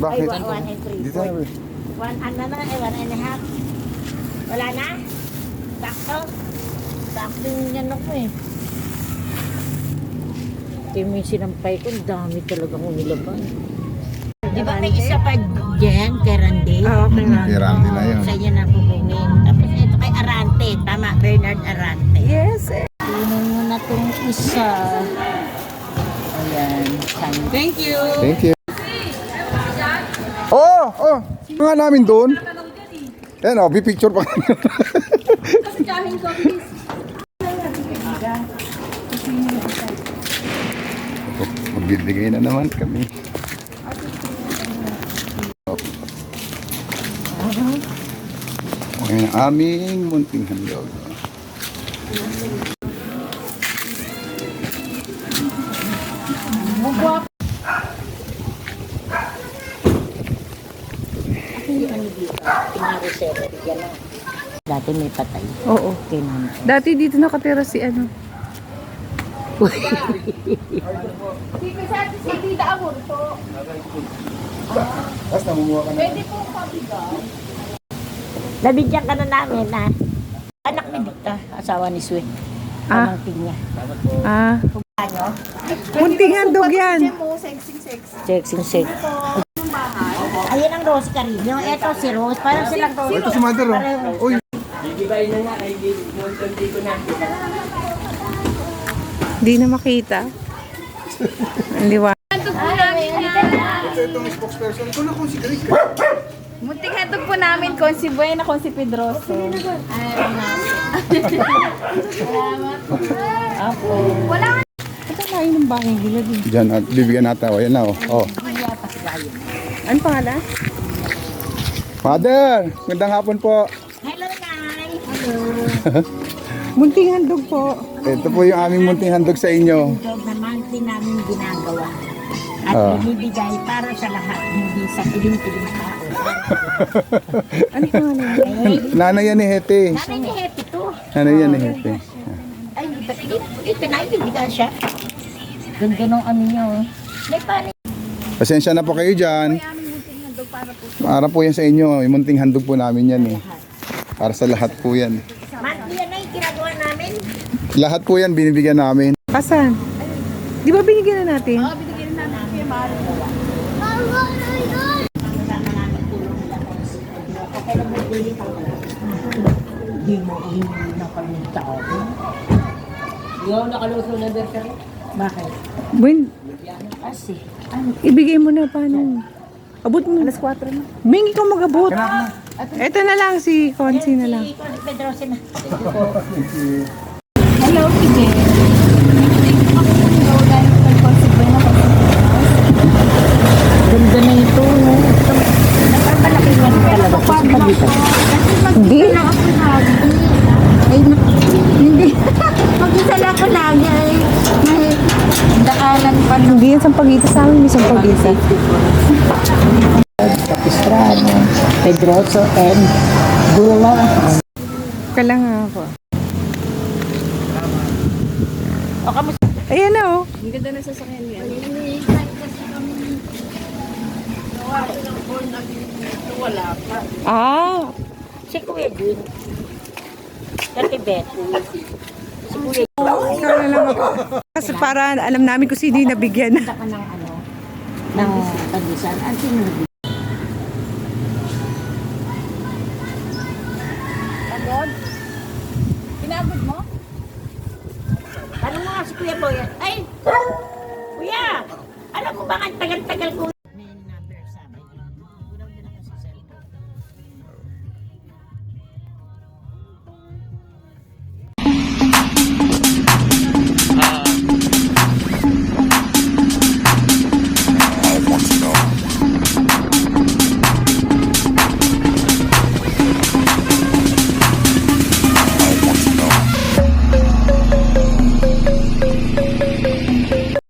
Bakit? Ay, one, one and three. Dito na? One, ano na, eh, one and a half. Wala na? Sakto? Sakto yung yan ako eh. Ito yung sinampay ko, dami talaga kong nilaban. Di ba may isa pa dyan, kay Randy? Ah, okay na. Kay Randy na yun. Sa inyo na kukunin. Tapos ito kay Arante, tama, Bernard Arante. Yes. eh. Kunin mo na itong isa. Ayan, Thank you. Thank you. Ano nga namin doon? Yan oh, pipicture pa. Magbibigay na naman kami. Ngayon ang aming munting handog. Dito? Pinareserve. Yan na. Dati may patay. Oo. Tinan. Dati dito nakatira si ano. Tapos namumuha ka na. Nabigyan ka na namin na anak ni Victor, asawa ni Sue. Ah. Pamangkin niya. Ah. Ano? Munting handog yan. Sexing sex. Ayan ang Rose Carino. Ito si Rose. Parang silang Rose. Ito si Mother oh. Uy, Hindi na makita. Ang liwa. ito itong spokesperson ko na kung si Greg. Munting handog po namin kung si Buena, kung si Pedroso. Ito kain ng bahay nila din. Diyan, at bibigyan natin. O, yan na oh. oh. Ano pangalan? Mother, magandang hapon po. Hello, Nay. Hello. Munting handog po. Ito po yung aming munting handog sa inyo. Job na monthly namin ginagawa. At binibigay para sa lahat, hindi sa piling-piling tao. Ano pangalan? Eh, Nanay yan ni Hete. nanay ni Happy to. Nanay yan ni Hete. Ay, ito, na, ibigay siya. Ganda ng ano niya, oh. May paano Pasensya na po kayo dyan. Para po yan sa inyo. Yung munting handog po namin yan eh. Para sa lahat po yan. Monthly yan na yung ginagawa namin. Lahat po yan binibigyan namin. Kasan? Di ba binigyan na natin? Hindi mo hindi na kami tao. Yung nakaluso na berkari. Bakit? Buin, Kasi, ano? ibigay mo na paano? Abot mo. Alas 4 na. Mingi ka mag-abot. Ito na lang si Consi na lang. Si Pedro Sina. Hello, PJ. Munting po kami handog dahil kay kung si Buena, kung si Pedroso. Ganda na ito, no? Napapalaki lang talaga. Kasi maliit. Hindi. lang ako lagi. Ay, na- hindi. Mag-isa lang ako lagi. Ay, may daanan pa Hindi yan sampagita sa amin, may sampagita. Capistrano, Pedroso, and Gula. Kala nga ako. O, kamusta? Ayan na oh. Ang ganda na sasakyan niya. Ah, Si Kuya Jun. Kati Bet. Si Kuya Jun. ikaw na lang ako. Kasi para alam namin kung sino yung nabigyan. Punta ka ng ano, ng Tagisan. Ang sino nabigyan? Pinabot mo? Tanong mo nga si Kuya Boy. Ay! Kuya! Alam ko ba ang tagal-tagal ko